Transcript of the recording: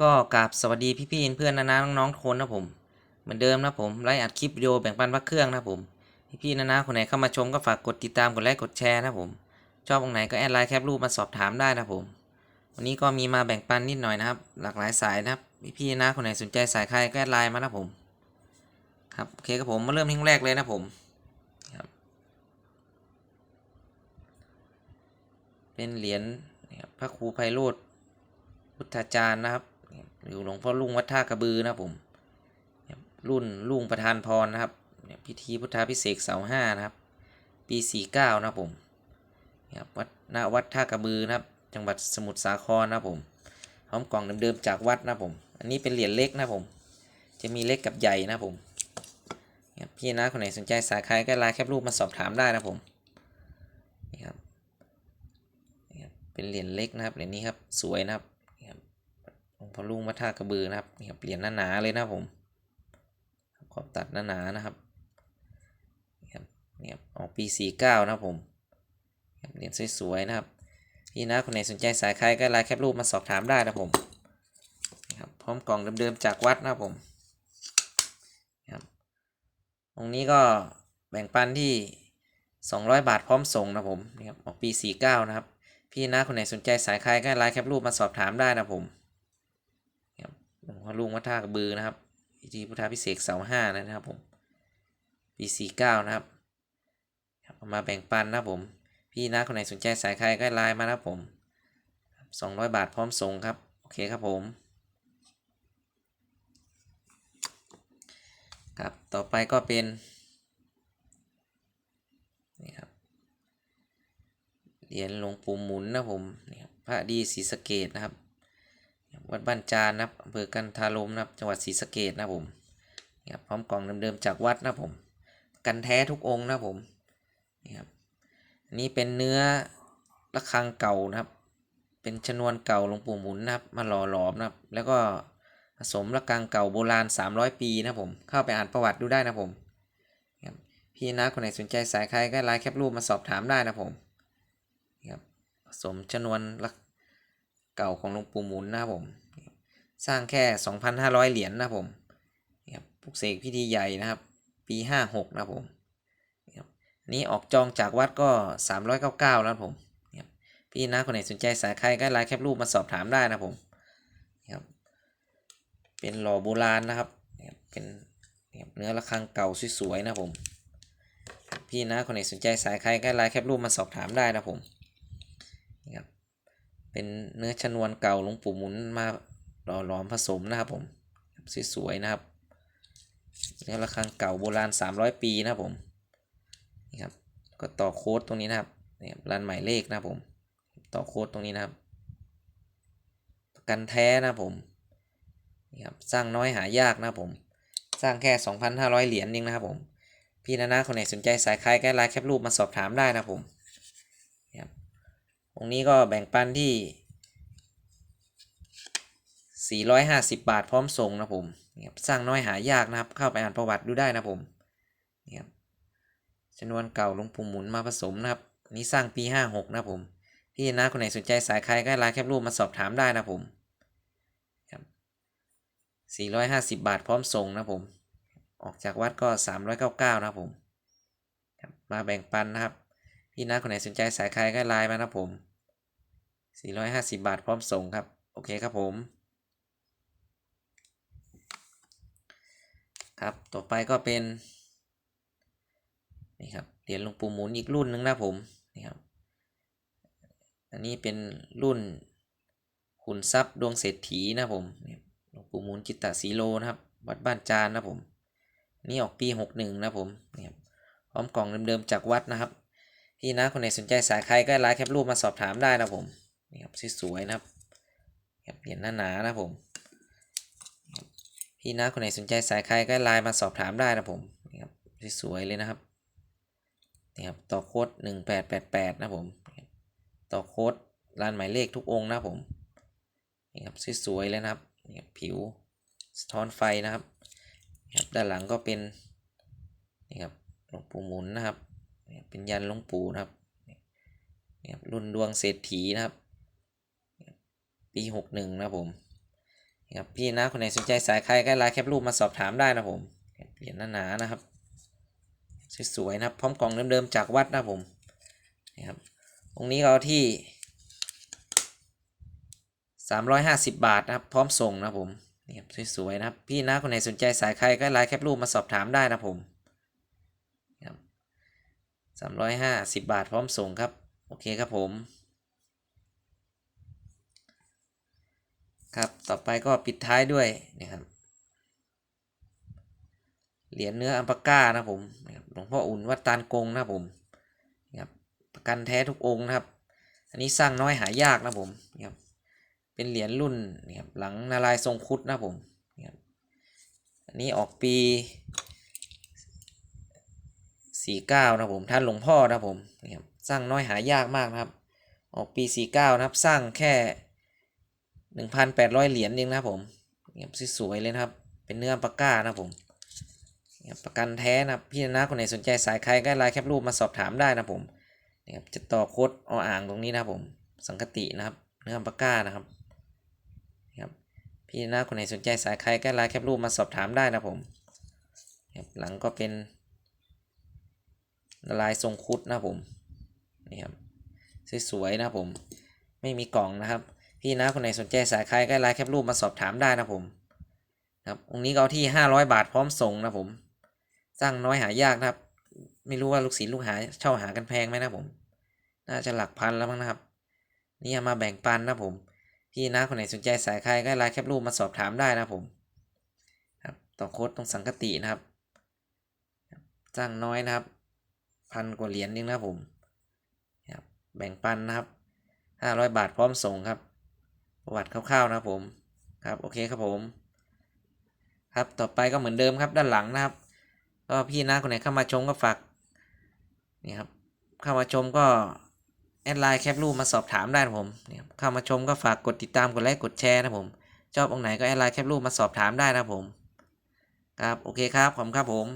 ก็กราบสวัสดีพี่ๆเพื่อนนะนะน้องๆทุกคนนะผมเหมือนเดิมนะผมไลฟ์อัดคลิปวิดีโอแบ่งปันพระเครื่องนะผมพี่ๆนะนะคนไหนเข้ามาชมก็ฝากกดติดตามกดไลค์กดแชร์นะผมชอบตรงไหนก็แอดไลน์แคปรูปมาสอบถามได้นะผม วันนี้ก็มีมาแบ่งปันนิดหน่อยนะครับ หลากหลายสายนะครับพี่ๆนะคนไหนสนใจสายใครก็แอดไลน์มานะผมครับโอเคครับผมมาเริ่มที่แรกเลยนะผมครับเป็นเหรียญพระครูไพโรธพุทธาจารย์นะครับ หรือหลวงพ่อลุงวัดท่ากระบือนะครับผมรุ่นลุงประธานพรนะครับพิธีพุทธาพิเศษเสาห้านะครับ ปีสี่เก้านะครับผมครับวัดณวัดท่ากระบือนะครับ จังหวัดสมุทรสาครนะครับผมพร้อมกล่องเดิมๆจากวัดนะครับผม อันนี้เป็นเหรียญเล็กนะครับผม จะมีเล็กกับใหญ่นะครับผมพี่นะคนไหนสนใจสายใครก็ไลน์แคปรูปมาสอบถามได้นะผมนี่ครับเป็นเหรียญเล็กนะครับเหรียญนี้ครับสวยนะครับ พอลุงวัดท่ากระบือนะครับนี่ครับเหรียญหนาๆเลยนะผมขอบตัดหนาๆนะครับนี่ครับนี่ครับออกปีสี่เก้านะผมเหรียญสวยๆนะครับพี่นะคนไหนสนใจสายใครก็ไลน์แคปรูปมาสอบถามได้นะผมครับพร้อมกล่องเดิมๆจากวัดนะผมครับตรงนี้ก็แบ่งปันที่ 200 บาทพร้อมส่งนะผมนี่ครับออกปี 49 นะครับพี่นะคนไหนสนใจสายใครก็ไลน์แคปรูปมาสอบถามได้นะผม ครับหลวงพ่อลุงวัดท่ากระบือนะครับพิธีพุทธาพิเศษเสาห้านะครับผมปี49นะครับครับมาแบ่งปันนะผม พี่นะคนไหนสนใจสายใครก็ไลน์มานะครับผมสองร้อยบาทพร้อมส่งครับ โอเคครับผมครับ ต่อไปก็เป็น นี่ครับ เหรียญหลวงปู่หมุนนะผมนี่ครับพระดีศรีสะเกดนะครับ วัดบ้านจานนะครับอำเภอกันทารมนะครับ จังหวัดศรีสะเกดนะผมนี่ครับพร้อมกล่องเดิมๆจากวัดนะผม กันแท้ทุกองค์นะผมนี่ครับนนี้เป็นเนื้อระฆังเก่านะครับ เป็นชนวนเก่าหลวงปู่หมุนนะครับมาหล่อหลอมนะครับ แล้วก็ผสมระฆังเก่าโบราณ 300 ปีนะผมเข้าไปอ่านประวัติดูได้นะผมครับพี่นะคนไหนสนใจสายใครก็ไลน์แคปรูปมาสอบถามได้นะผมครับผสมชนวนระเก่าของหลวงปู่หมุนนะครับผม สร้างแค่ 2,500 เหรียญนะผมครับปลุกเสกพิธีใหญ่นะครับ ปี 56 นะผมนี้ออกจองจากวัดก็ 399 แล้วผมพี่นะคนไหนสนใจสายใครก็ไลน์แคปรูปมาสอบถามได้นะผมครับเป็นหล่อโบราณนะครับ เป็นเนื้อระฆังเก่าสวยๆนะผม พี่นะคนไหนสนใจสายใครก็ไลน์แคปรูปมาสอบถามได้นะผมครับเป็นเนื้อชนวนเก่าหลวงปู่หมุนมา หล่อหลอมผสมนะครับผมสวยๆนะครับเนื้อระฆังเก่าโบราณ 300 ปีนะครับผมนี่ครับก็ต่อโค้ดตรงนี้นะครับนี่ครับรันหมายเลขนะครับผมต่อโค้ดตรงนี้นะครับประกันแท้นะครับผมนี่ครับสร้างน้อยหายากนะครับผมสร้างแค่ 2,500 เหรียญเองนะครับผมพี่นานาคนไหนสนใจสายคล้ายแก้ไลน์แคปรูปมาสอบถามได้นะครับผมนี่ครับตรงนี้ก็แบ่งปันที่ 450 บาทพร้อมส่งนะผมนี่ครับสร้างน้อยหายากนะครับ เข้าไปอ่านประวัติดูได้นะผมนี่ครับชนวนเก่าลงปู่หมุนมาผสมนะครับ นี้สร้างปีห้าหกนะผม พี่นะคนไหนสนใจสายใครก็ไลน์แคปรูปมาสอบถามได้นะผมครับสี่ร้อยห้าสิบบาทพร้อมส่งนะผม ออกจากวัดก็สามร้อยเก้าเก้านะผมมาแบ่งปันนะครับ พี่นะคนไหนสนใจสายใครก็ไลน์มานะครับผมสี่ร้อยห้าสิบบาทพร้อมส่งครับ โอเคครับผม ครับ ต่อไปก็เป็นนี่ครับเหรียญหลวงปู่หมุนอีกรุ่นหนึ่งนะผมนี่ครับ อันนี้เป็นรุ่นขุนทรัพย์ดวงเศรษฐีนะผมหลวงปู่หมุนจิตตสีโลนะครับ วัดบ้านจานนะผม นี่ออกปีหกหนึ่งนะผมนี่ครับพร้อมกล่องเดิมๆจากวัดนะครับ พี่นะคนไหนสนใจสายใครก็ไลน์แคปรูปมาสอบถามได้นะผมนี่ครับสวยๆนะครับครับเหรียญหนาๆนะผม พี่นะคนไหนสนใจสายใครก็ไลน์มาสอบถามได้นะผมนี่ครับสวยๆเลยนะครับนี่ครับต่อโค้ดหนึ่งแปดแปดแปดนะผมต่อโค้ดร้านหมายเลขทุกองค์นะผมนี่ครับสวยๆเลยนะครับนี่ครับผิวสะท้อนไฟนะครับนี่ครับด้านหลังก็เป็นนี่ครับหลวงปู่หมุนนะครับนี่เป็นยันหลวงปู่นะครับนี่ครับรุ่นดวงเศรษฐีนะครับนี่ครับปีหกหนึ่งนะผม ครับพี่นะคนไหนสนใจสายใครก็ไลน์แคปรูปมาสอบถามได้นะผมเหรียญหนาๆนะครับสวยๆนะครับพร้อมกล่องเดิมๆจากวัดนะผมนี่ครับองค์นี้เอาที่ 350 บาทนะครับพร้อมส่งนะผมนี่ครับสวยๆนะครับพี่นะคนไหนสนใจสายใครก็ไลน์แคปรูปมาสอบถามได้นะผมนี่ครับ350บาทพร้อมส่งครับ โอเคครับผม ครับ ต่อไปก็ปิดท้ายด้วยนี่ครับ เหรียญเนื้ออัมปาก้านะผมหลวงพ่ออุ่นวัดตาลกงนะผมนี่ครับประกันแท้ทุกองค์นะครับ อันนี้สร้างน้อยหายากนะผมนี่ครับเป็นเหรียญรุ่นนี่ครับหลังนารายทรงคุดนะผมนี่ครับอันนี้ออกปีสี่เก้านะผมท่านหลวงพ่อนะผมนี่ครับสร้างน้อยหายากมากนะครับ ออกปีสี่เก้านะครับ สร้างแค่ หนึ่งพันแปดร้อยเหรียญเองนะครับผมนี่ครับสวยๆเลยนะครับ เป็นเนื้ออัลปาก้านะผมนี่ครับประกันแท้นะพี่นะคนไหนสนใจสายใครก็ไลน์แคปรูปมาสอบถามได้นะผมนี่ครับจะต่อโค้ดออ่างตรงนี้นะผม สังกตินะครับ เนื้ออัลปาก้านะครับนี่ครับพี่นะคนไหนสนใจสายใครก็ไลน์แคปรูปมาสอบถามได้นะผมครับหลังก็เป็นลายทรงคุดนะผมนี่ครับสวยๆนะผม ไม่มีกล่องนะครับ พี่นะคนไหนสนใจสายใครก็ไลน์แคปรูปมาสอบถามได้นะผมครับองค์นี้ก็เอาที่ห้าร้อยบาทพร้อมส่งนะผม สร้างน้อยหายากนะครับ ไม่รู้ว่าลูกศิษย์ลูกหาเช่าหากันแพงไหมนะผม น่าจะหลักพันแล้วมั้งนะครับ นี่มาแบ่งปันนะผม พี่นะคนไหนสนใจสายใครก็ไลน์แคปรูปมาสอบถามได้นะผม ครับต่อโค้ดตรงสังกตินะครับ สร้างน้อยนะครับพันกว่าเหรียญนึงนะผมครับแบ่งปันนะครับห้าร้อยบาทพร้อมส่งครับ ประวัติคร่าวๆนะครับผมครับโอเคครับผม ครับต่อไปก็เหมือนเดิมครับด้านหลังนะครับ ก็พี่นะคนไหนเข้ามาชมก็ฝากนี่ครับเข้ามาชมก็แอดไลน์แคปรูปมาสอบถามได้นะผมเนี่ยครับเข้ามาชมก็ฝากกดติดตามกดไลค์กดแชร์นะผมชอบองไหนก็แอดไลน์แคปรูปมาสอบถามได้นะผมครับโอเคครับขอบคุณครับผม